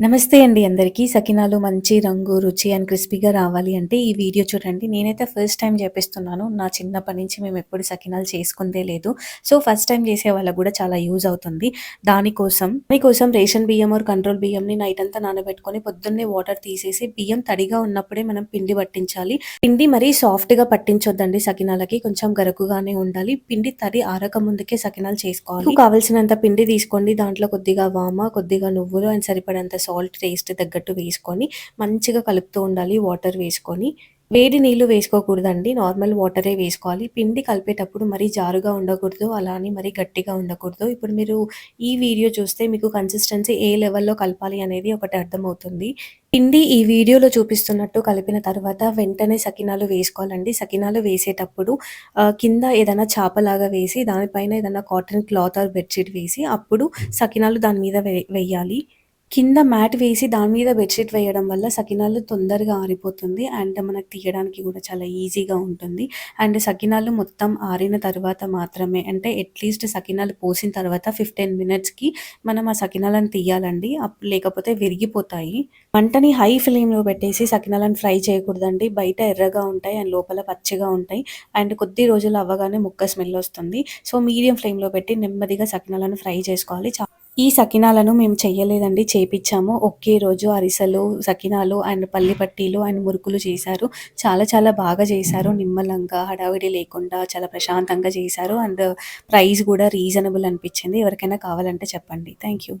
నమస్తే అండి అందరికీ. సకినాలు మంచి రంగు, రుచి అండ్ క్రిస్పీగా రావాలి అంటే ఈ వీడియో చూడండి. నేనైతే ఫస్ట్ టైం చేపిస్తున్నాను. నా చిన్నప్పటి నుంచి మేము ఎప్పుడు సకినాలు చేసుకుందే లేదు. సో, ఫస్ట్ టైం చేసే వాళ్ళకి కూడా చాలా యూజ్ అవుతుంది. దానికోసం మీకోసం రేషన్ బియ్యం ఆర్ కంట్రోల్ బియ్యంని నైట్ అంతా నానబెట్టుకొని పొద్దున్నే వాటర్ తీసేసి బియ్యం తడిగా ఉన్నప్పుడే మనం పిండి పట్టించాలి. పిండి మరీ సాఫ్ట్‌గా పట్టించొద్దండి సకినాలకి. కొంచెం గరుకుగానే ఉండాలి. పిండి తడి ఆరక ముందుకే సకినాలు చేసుకోవాలి. కావాల్సినంత పిండి తీసుకోండి. దాంట్లో కొద్దిగా వామ, కొద్దిగా నువ్వులు అండ్ సరిపడంత సాల్ట్ టేస్ట్ తగ్గట్టు వేసుకొని మంచిగా కలుపుతూ ఉండాలి వాటర్ వేసుకొని. వేడి నీళ్ళు వేసుకోకూడదండి. నార్మల్ వాటరే వేసుకోవాలి. పిండి కలిపేటప్పుడు మరీ జారుగా ఉండకూడదు. అలా అని మరీ గట్టిగా ఉండకూడదు. ఇప్పుడు మీరు ఈ వీడియో చూస్తే మీకు కన్సిస్టెన్సీ ఏ లెవెల్‌లో కలపాలి అనేది ఒకటి అర్థమవుతుంది. పిండి ఈ వీడియోలో చూపిస్తున్నట్టు కలిపిన తర్వాత వెంటనే సకినాలు వేసుకోవాలండి. సకినాలు వేసేటప్పుడు కింద ఏదైనా చాపలాగా వేసి దానిపైన ఏదైనా కాటన్ క్లాత్ ఆర్ బెడ్‌షీట్ వేసి అప్పుడు సకినాలు దాని మీద వే కింద మ్యాట్ వేసి దాని మీద బెడ్‌షీట్ వేయడం వల్ల సకినాలు తొందరగా ఆరిపోతుంది. అండ్ మనకు తీయడానికి కూడా చాలా ఈజీగా ఉంటుంది. అండ్ సకినాలు మొత్తం ఆరిన తర్వాత మాత్రమే అంటే అట్‌లీస్ట్ సకినాలు పోసిన తర్వాత 15 మినిట్స్‌కి మనం ఆ సకినాలను తీయాలండి. అప్ లేకపోతే విరిగిపోతాయి. మంటని హై ఫ్లేమ్‌లో పెట్టేసి సకినాలను ఫ్రై చేయకూడదండి. బయట ఎర్రగా ఉంటాయి అండ్ లోపల పచ్చిగా ఉంటాయి. అండ్ కొద్ది రోజులు అవ్వగానే ముక్క స్మెల్ వస్తుంది. సో, మీడియం ఫ్లేమ్‌లో పెట్టి నెమ్మదిగా సకినాలను ఫ్రై చేసుకోవాలి. ఈ సకినాలను మేము చెయ్యలేదండి. చేపిచ్చాము. ఒకే రోజు అరిసెలు, సకినాలు అండ్ పల్లి పట్టీలు అండ్ మురుకులు చేశారు. చాలా చాలా బాగా చేశారు. నిమ్మలంగా, హడావిడి లేకుండా చాలా ప్రశాంతంగా చేశారు. అండ్ ప్రైస్ కూడా రీజనబుల్ అనిపించింది ఎవరికైనా కావాలంటే చెప్పండి. Thank you.